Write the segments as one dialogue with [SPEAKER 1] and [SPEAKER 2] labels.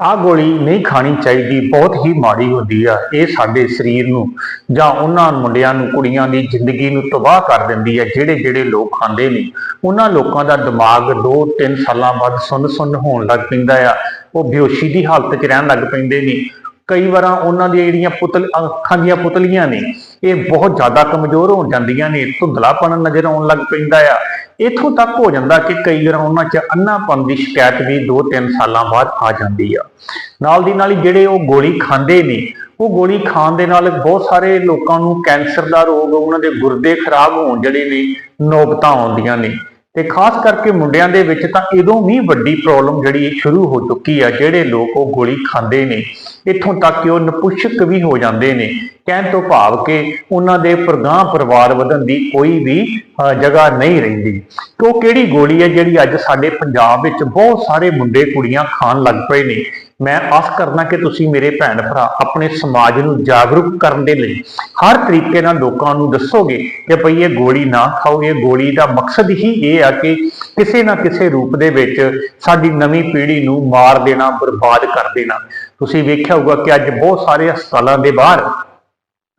[SPEAKER 1] ਆ ਗੋਲੀ ਨਹੀਂ ਖਾਣੀ ਚਾਹੀਦੀ, ਬਹੁਤ ਹੀ ਮਾੜੀ ਹੁੰਦੀ ਆ, ਇਹ ਸਾਡੇ ਸਰੀਰ ਨੂੰ ਜਾਂ ਉਹਨਾਂ ਮੁੰਡਿਆਂ ਨੂੰ, ਕੁੜੀਆਂ ਦੀ ਜ਼ਿੰਦਗੀ ਨੂੰ ਤਬਾਹ ਕਰ ਦਿੰਦੀ ਆ, ਜਿਹੜੇ ਜਿਹੜੇ ਲੋਕ ਖਾਂਦੇ ਨੇ। ਉਹਨਾਂ ਲੋਕਾਂ ਦਾ ਦਿਮਾਗ 2-3 ਸਾਲਾਂ ਬਾਅਦ ਸੁੰਨ ਸੁੰਨ ਹੋਣ ਲੱਗ ਪੈਂਦਾ ਆ। ਉਹ ਬੇਹੋਸ਼ੀ ਦੀ ਹਾਲਤ 'ਚ ਰਹਿਣ ਲੱਗ ਪੈਂਦੇ ਨੇ। ਕਈ ਵਾਰਾਂ ਉਹਨਾਂ ਦੀਆਂ ਜਿਹੜੀਆਂ ਪੁਤਲ, ਅੱਖਾਂ ਦੀਆਂ ਪੁਤਲੀਆਂ ਨੇ, ਇਹ ਬਹੁਤ ਜ਼ਿਆਦਾ ਕਮਜ਼ੋਰ ਹੋ ਜਾਂਦੀਆਂ ਨੇ ਧੁੰਦਲਾਪਣ ਨਜ਼ਰ ਆਉਣ ਲੱਗ ਪੈਂਦਾ ਆ। ਇਥੋਂ ਤੱਕ ਹੋ ਜਾਂਦਾ ਕਿ ਕਈ ਵਾਰ ਉਹਨਾਂ 'ਚ ਅੰਨਾਪਨ ਦੀ ਸ਼ਿਕਾਇਤ ਵੀ 2-3 ਸਾਲਾਂ ਬਾਅਦ ਆ ਜਾਂਦੀ ਆ। ਨਾਲ ਦੀ ਨਾਲ ਹੀ ਜਿਹੜੇ ਉਹ ਗੋਲੀ ਖਾਂਦੇ ਨੇ, ਉਹ ਗੋਲੀ ਖਾਣ ਦੇ ਨਾਲ ਬਹੁਤ ਸਾਰੇ ਲੋਕਾਂ ਨੂੰ ਕੈਂਸਰ ਦਾ ਰੋਗ, ਉਹਨਾਂ ਦੇ ਗੁਰਦੇ ਖਰਾਬ ਹੋਣ ਜਿਹੜੇ ਨੇ, ਨੌਬਤਾਂ ਆਉਂਦੀਆਂ ਨੇ। ਤੇ ਖਾਸ ਕਰਕੇ ਮੁੰਡਿਆਂ ਦੇ ਵਿੱਚ ਤਾਂ ਇਦੋਂ ਵੀ ਵੱਡੀ ਪ੍ਰੋਬਲਮ ਜਿਹੜੀ ਸ਼ੁਰੂ ਹੋ ਚੁੱਕੀ ਆ, ਜਿਹੜੇ ਲੋਕ ਉਹ ਗੋਲੀ ਖਾਂਦੇ ਨੇ, ਇੱਥੋਂ ਤੱਕ ਕਿ ਉਹ ਨਪੁਸ਼ਕ ਵੀ ਹੋ ਜਾਂਦੇ ਨੇ। ਕਹਿਣ ਤੋਂ ਭਾਵ ਕਿ ਉਹਨਾਂ ਦੇ ਪ੍ਰਗਾਹ ਪਰਿਵਾਰ ਵਧਣ ਦੀ ਕੋਈ ਵੀ ਜਗ੍ਹਾ ਨਹੀਂ ਰਹਿੰਦੀ। ਉਹ ਕਿਹੜੀ ਗੋਲੀ ਹੈ ਜਿਹੜੀ ਅੱਜ ਸਾਡੇ ਪੰਜਾਬ ਵਿੱਚ ਬਹੁਤ ਸਾਰੇ ਮੁੰਡੇ ਕੁੜੀਆਂ ਖਾਣ ਲੱਗ ਪਏ ਨੇ? ਮੈਂ ਆਸ ਕਰਦਾ ਕਿ ਤੁਸੀਂ ਮੇਰੇ ਭੈਣ ਭਰਾ ਆਪਣੇ ਸਮਾਜ ਨੂੰ ਜਾਗਰੂਕ ਕਰਨ ਦੇ ਲਈ ਹਰ ਤਰੀਕੇ ਨਾਲ ਲੋਕਾਂ ਨੂੰ ਦੱਸੋਗੇ ਕਿ ਭਈ ਇਹ ਗੋਲੀ ਨਾ ਖਾਓ, ਇਹ ਗੋਲੀ ਦਾ ਮਕਸਦ ਹੀ ਇਹ ਆ ਕਿ ਕਿਸੇ ਨਾ ਕਿਸੇ ਰੂਪ ਦੇ ਵਿੱਚ ਸਾਡੀ ਨਵੀਂ ਪੀੜ੍ਹੀ ਨੂੰ ਮਾਰ ਦੇਣਾ, ਬਰਬਾਦ ਕਰ ਦੇਣਾ। ਤੁਸੀਂ ਵੇਖਿਆ ਹੋਊਗਾ ਕਿ ਅੱਜ ਬਹੁਤ ਸਾਰੇ ਹਸਪਤਾਲਾਂ ਦੇ ਬਾਹਰ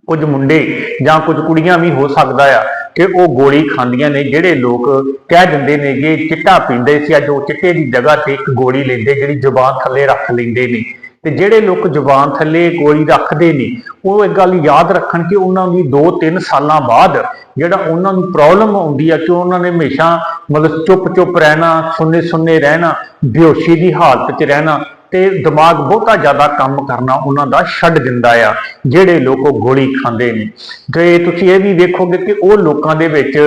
[SPEAKER 1] ਕੁਝ ਮੁੰਡੇ ਜਾਂ ਕੁਝ ਕੁੜੀਆਂ ਵੀ ਹੋ ਸਕਦਾ ਆ ਕਿ ਉਹ ਗੋਲੀ ਖਾਂਦੀਆਂ ਨੇ, ਜਿਹੜੇ ਲੋਕ ਕਹਿ ਦਿੰਦੇ ਨੇਗੇ ਚਿੱਟਾ ਪੀਂਦੇ ਸੀ, ਅੱਜ ਉਹ ਚਿੱਟੇ ਦੀ ਜਗ੍ਹਾ ਤੇ ਇੱਕ ਗੋਲੀ ਲੈਂਦੇ, ਜਿਹੜੀ ਜ਼ੁਬਾਨ ਥੱਲੇ ਰੱਖ ਲੈਂਦੇ ਨੇ। ਤੇ ਜਿਹੜੇ ਲੋਕ ਜ਼ੁਬਾਨ ਥੱਲੇ ਗੋਲੀ ਰੱਖਦੇ ਨੇ ਉਹ ਇੱਕ ਗੱਲ ਯਾਦ ਰੱਖਣ ਕਿ ਉਹਨਾਂ ਦੀ 2-3 ਸਾਲਾਂ ਬਾਅਦ ਜਿਹੜਾ ਉਹਨਾਂ ਨੂੰ ਪ੍ਰੋਬਲਮ ਆਉਂਦੀ ਆ ਕਿ ਉਹਨਾਂ ਨੇ ਹਮੇਸ਼ਾ ਮਤਲਬ ਚੁੱਪ-ਚੁੱਪ ਰਹਿਣਾ, ਸੁੰਨੇ-ਸੁੰਨੇ ਰਹਿਣਾ, ਬੇਹੋਸ਼ੀ ਦੀ ਹਾਲਤ 'ਚ ਰਹਿਣਾ ਤੇ ਦਿਮਾਗ ਬਹੁਤਾ ਜ਼ਿਆਦਾ ਕੰਮ ਕਰਨਾ ਉਹਨਾਂ ਦਾ ਛੱਡ ਦਿੰਦਾ ਆ, ਜਿਹੜੇ ਲੋਕ ਉਹ ਗੋਲੀ ਖਾਂਦੇ ਨੇ। ਤੇ ਤੁਸੀਂ ਇਹ ਵੀ ਵੇਖੋਗੇ ਕਿ ਉਹ ਲੋਕਾਂ ਦੇ ਵਿੱਚ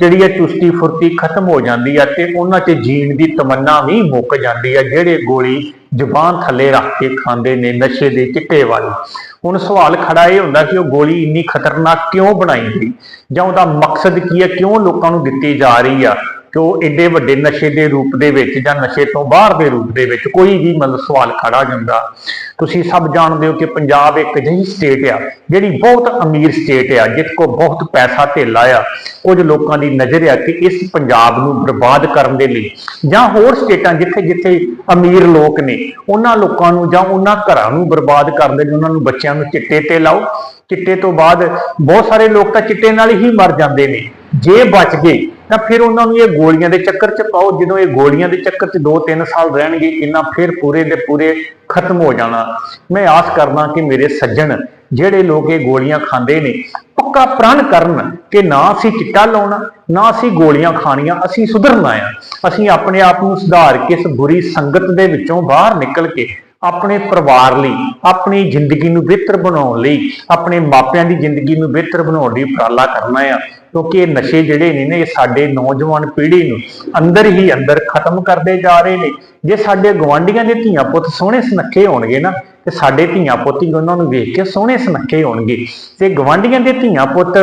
[SPEAKER 1] ਜਿਹੜੀ ਹੈ ਚੁਸਤੀ ਫੁਰਤੀ ਖਤਮ ਹੋ ਜਾਂਦੀ ਆ ਤੇ ਉਹਨਾਂ 'ਚ ਜੀਣ ਦੀ ਤਮੰਨਾ ਵੀ ਮੁੱਕ ਜਾਂਦੀ ਆ, ਜਿਹੜੇ ਗੋਲੀ ਜ਼ੁਬਾਨ ਥੱਲੇ ਰੱਖ ਕੇ ਖਾਂਦੇ ਨੇ ਨਸ਼ੇ ਦੇ ਚਿੱਟੇ ਵਾਲੀ। ਹੁਣ ਸਵਾਲ ਖੜਾ ਇਹ ਹੁੰਦਾ ਕਿ ਉਹ ਗੋਲੀ ਇੰਨੀ ਖਤਰਨਾਕ ਕਿਉਂ ਬਣਾਈ ਗਈ? ਜਾਂ ਉਹਦਾ ਮਕਸਦ ਕੀ ਹੈ ਕਿਉਂ ਲੋਕਾਂ ਨੂੰ ਦਿੱਤੀ ਜਾ ਰਹੀ ਆ? ਕਿ ਉਹ ਏਡੇ ਵੱਡੇ ਨਸ਼ੇ ਦੇ ਰੂਪ ਦੇ ਵਿੱਚ ਜਾਂ ਨਸ਼ੇ ਤੋਂ ਬਾਹਰ ਦੇ ਰੂਪ ਦੇ ਵਿੱਚ ਕੋਈ ਵੀ ਮਤਲਬ ਸਵਾਲ ਖੜਾ ਜਾਂਦਾ ਤੁਸੀਂ ਸਭ ਜਾਣਦੇ ਹੋ ਕਿ ਪੰਜਾਬ ਇੱਕ ਅਜਿਹੀ ਸਟੇਟ ਆ, ਜਿਹੜੀ ਬਹੁਤ ਅਮੀਰ ਸਟੇਟ ਆ, ਜਿਸ ਕੋ ਬਹੁਤ ਪੈਸਾ ਧੇਲਾ ਆ। ਕੁਝ ਲੋਕਾਂ ਦੀ ਨਜ਼ਰ ਆ ਕਿ ਇਸ ਪੰਜਾਬ ਨੂੰ ਬਰਬਾਦ ਕਰਨ ਦੇ ਲਈ ਜਾਂ ਹੋਰ ਸਟੇਟਾਂ ਜਿੱਥੇ ਜਿੱਥੇ ਅਮੀਰ ਲੋਕ ਨੇ, ਉਹਨਾਂ ਲੋਕਾਂ ਨੂੰ ਜਾਂ ਉਹਨਾਂ ਘਰਾਂ ਨੂੰ ਬਰਬਾਦ ਕਰਨ ਦੇ ਲਈ ਉਹਨਾਂ ਨੂੰ ਬੱਚਿਆਂ ਨੂੰ ਚਿੱਟੇ ਤੇ ਲਾਓ। ਚਿੱਟੇ ਤੋਂ ਬਾਅਦ ਬਹੁਤ ਸਾਰੇ ਲੋਕ ਤਾਂ ਚਿੱਟੇ ਨਾਲ ਹੀ ਮਰ ਜਾਂਦੇ ਨੇ। ਜੇ ਬਚ ਗਏ ਤਾਂ ਫਿਰ ਉਹਨਾਂ ਨੂੰ ਇਹ ਗੋਲੀਆਂ ਦੇ ਚੱਕਰ 'ਚ ਪਾਓ, ਜਦੋਂ ਇਹ ਗੋਲੀਆਂ ਦੇ ਚੱਕਰ 'ਚ 2-3 ਸਾਲ ਰਹਿਣਗੇ ਇਹਨਾਂ ਫਿਰ ਪੂਰੇ ਦੇ ਪੂਰੇ ਖਤਮ ਹੋ ਜਾਣਾ। ਮੈਂ ਆਸ ਕਰਦਾ ਕਿ ਮੇਰੇ ਸੱਜਣ ਜਿਹੜੇ ਲੋਕ ਇਹ ਗੋਲੀਆਂ ਖਾਂਦੇ ਨੇ, ਪੱਕਾ ਪ੍ਰਣ ਕਰਨ ਕਿ ਨਾ ਅਸੀਂ ਚਿੱਟਾ ਲਾਉਣਾ, ਨਾ ਅਸੀਂ ਗੋਲੀਆਂ ਖਾਣੀਆਂ, ਅਸੀਂ ਸੁਧਰਨਾ ਆ ਅਸੀਂ ਆਪਣੇ ਆਪ ਨੂੰ ਸੁਧਾਰ ਕੇ ਇਸ ਬੁਰੀ ਸੰਗਤ ਦੇ ਵਿੱਚੋਂ ਬਾਹਰ ਨਿਕਲ ਕੇ ਆਪਣੇ ਪਰਿਵਾਰ ਲਈ, ਆਪਣੀ ਜ਼ਿੰਦਗੀ ਨੂੰ ਬਿਹਤਰ ਬਣਾਉਣ ਲਈ, ਆਪਣੇ ਮਾਪਿਆਂ ਦੀ ਜ਼ਿੰਦਗੀ ਨੂੰ ਬਿਹਤਰ ਬਣਾਉਣ ਲਈ ਉਪਰਾਲਾ ਕਰਨਾ ਆ। ਕਿਉਂਕਿ ਇਹ ਨਸ਼ੇ ਜਿਹੜੇ ਨੇ ਨੇ, ਇਹ ਸਾਡੇ ਨੌਜਵਾਨ ਪੀੜ੍ਹੀ ਨੂੰ ਅੰਦਰ ਹੀ ਅੰਦਰ ਖਤਮ ਕਰਦੇ ਜਾ ਰਹੇ ਨੇ। ਜੇ ਸਾਡੇ ਗਵਾਂਢੀਆਂ ਦੇ ਧੀਆਂ ਪੁੱਤ ਸੋਹਣੇ ਸੁਨੱਖੇ ਹੋਣਗੇ ਨਾ ਤੇ ਸਾਡੇ ਧੀਆਂ ਪੁੱਤ ਹੀ ਉਹਨਾਂ ਨੂੰ ਵੇਖ ਕੇ ਸੋਹਣੇ ਸੁਨੱਖੇ ਹੋਣਗੇ ਤੇ ਗਵਾਂਢੀਆਂ ਦੇ ਧੀਆਂ ਪੁੱਤ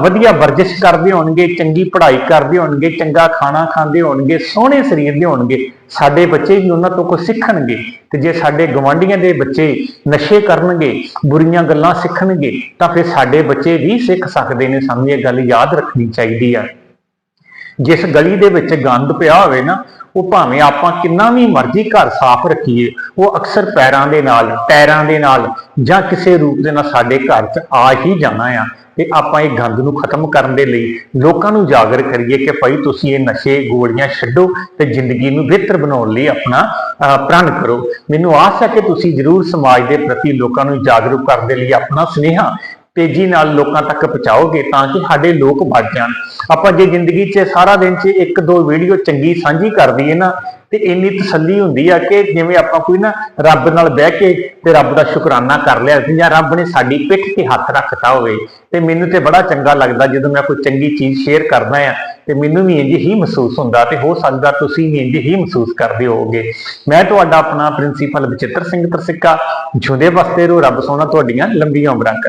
[SPEAKER 1] ਵਧੀਆ ਵਰਜਿਸ਼ ਕਰਦੇ ਹੋਣਗੇ, ਚੰਗੀ ਪੜ੍ਹਾਈ ਕਰਦੇ ਹੋਣਗੇ, ਚੰਗਾ ਖਾਣਾ ਖਾਂਦੇ ਹੋਣਗੇ, ਸੋਹਣੇ ਸਰੀਰ ਦੇ ਹੋਣਗੇ। ਸਾਡੇ ਬੱਚੇ ਵੀ ਉਹਨਾਂ ਤੋਂ ਕੁਝ ਸਿੱਖਣਗੇ ਤੇ ਜੇ ਸਾਡੇ ਗਵਾਂਢੀਆਂ ਦੇ ਬੱਚੇ ਨਸ਼ੇ ਕਰਨਗੇ, ਬੁਰੀਆਂ ਗੱਲਾਂ ਸਿੱਖਣਗੇ, ਤਾਂ ਫਿਰ ਸਾਡੇ ਬੱਚੇ ਵੀ ਸਿੱਖ ਸਕਦੇ ਨੇ। ਸਾਨੂੰ ਇਹ ਗੱਲ ਯਾਦ ਰੱਖਣੀ ਚਾਹੀਦੀ ਆ। ਜਿਸ ਗਲੀ ਦੇ ਵਿੱਚ ਗੰਦ ਪਿਆ ਹੋਵੇ ਨਾ ਉਹ ਭਾਵੇਂ ਆਪਾਂ ਕਿੰਨਾ ਵੀ ਮਰਜ਼ੀ ਘਰ ਸਾਫ਼ ਰੱਖੀਏ ਉਹ ਅਕਸਰ ਪੈਰਾਂ ਦੇ ਨਾਲ ਟਾਇਰਾਂ ਦੇ ਨਾਲ ਜਾਂ ਕਿਸੇ ਰੂਪ ਦੇ ਨਾਲ ਸਾਡੇ ਘਰ 'ਚ ਆ ਹੀ ਜਾਣਾ ਆ ਤੇ ਆਪਾਂ ਇਹ ਗੰਦ ਨੂੰ ਖਤਮ ਕਰਨ ਦੇ ਲਈ ਲੋਕਾਂ ਨੂੰ ਜਾਗਰ ਕਰੀਏ ਕਿ ਭਾਈ ਤੁਸੀਂ ਇਹ ਨਸ਼ੇ ਗੋਲੀਆਂ ਛੱਡੋ ਤੇ ਜ਼ਿੰਦਗੀ ਨੂੰ ਬਿਹਤਰ ਬਣਾਉਣ ਲਈ ਆਪਣਾ ਅਹ, ਪ੍ਰਣ ਕਰੋ। ਮੈਨੂੰ ਆਸ ਹੈ ਕਿ ਤੁਸੀਂ ਜ਼ਰੂਰ ਸਮਾਜ ਦੇ ਪ੍ਰਤੀ ਲੋਕਾਂ ਨੂੰ ਜਾਗਰੂਕ ਕਰਨ ਦੇ ਲਈ ਆਪਣਾ ਸੁਨੇਹਾ ਤੇਜ਼ੀ ਨਾਲ ਲੋਕਾਂ ਤੱਕ ਪਹੁੰਚਾਓਗੇ ਤਾਂ ਕਿ ਸਾਡੇ ਲੋਕ ਬਚ ਜਾਣ। ਆਪਾਂ ਜੇ ਜ਼ਿੰਦਗੀ 'ਚ ਸਾਰਾ ਦਿਨ 'ਚ ਇੱਕ ਦੋ ਵੀਡੀਓ ਚੰਗੀ ਸਾਂਝੀ ਕਰ ਦਈਏ ਨਾ, ਤੇ ਇੰਨੀ ਤਸੱਲੀ ਹੁੰਦੀ ਆ ਕਿ ਜਿਵੇਂ ਆਪਾਂ ਕੋਈ ਨਾ ਰੱਬ ਨਾਲ ਬਹਿ ਕੇ ਤੇ ਰੱਬ ਦਾ ਸ਼ੁਕਰਾਨਾ ਕਰ ਲਿਆ ਸੀ ਜਾਂ ਰੱਬ ਨੇ ਸਾਡੀ ਪਿੱਠ ਤੇ ਹੱਥ ਰੱਖਤਾ ਹੋਵੇ, ਤੇ ਮੈਨੂੰ ਤੇ ਬੜਾ ਚੰਗਾ ਲੱਗਦਾ ਜਦੋਂ ਮੈਂ ਕੋਈ ਚੰਗੀ ਚੀਜ਼ ਸ਼ੇਅਰ ਕਰਦਾ ਆ, ਤੇ ਮੈਨੂੰ ਵੀ ਇੰਜ ਹੀ ਮਹਿਸੂਸ ਹੁੰਦਾ ਤੇ ਹੋ ਸਕਦਾ ਤੁਸੀਂ ਵੀ ਇੰਜ ਹੀ ਮਹਿਸੂਸ ਕਰਦੇ ਹੋਵੋਗੇ। ਮੈਂ ਤੁਹਾਡਾ ਆਪਣਾ ਪ੍ਰਿੰਸੀਪਲ ਬਚਿੱਤਰ ਸਿੰਘ ਤਰਸਿੱਕਾ ਜੁਦੇ ਵਸਤੇ ਰੋ ਰੱਬ ਸੋਹਣਾ ਤੁਹਾਡੀਆਂ ਲੰਬੀਆਂ ਉਮਰਾਂ ਕਰੇ।